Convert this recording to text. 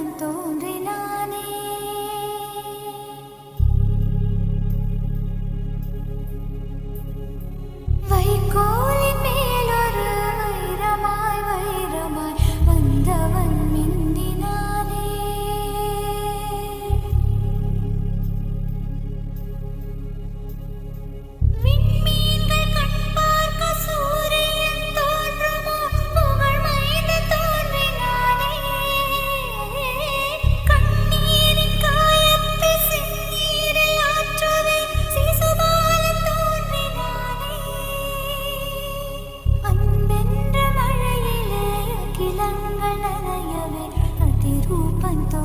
santo. గణనయవే అతి రూపంతో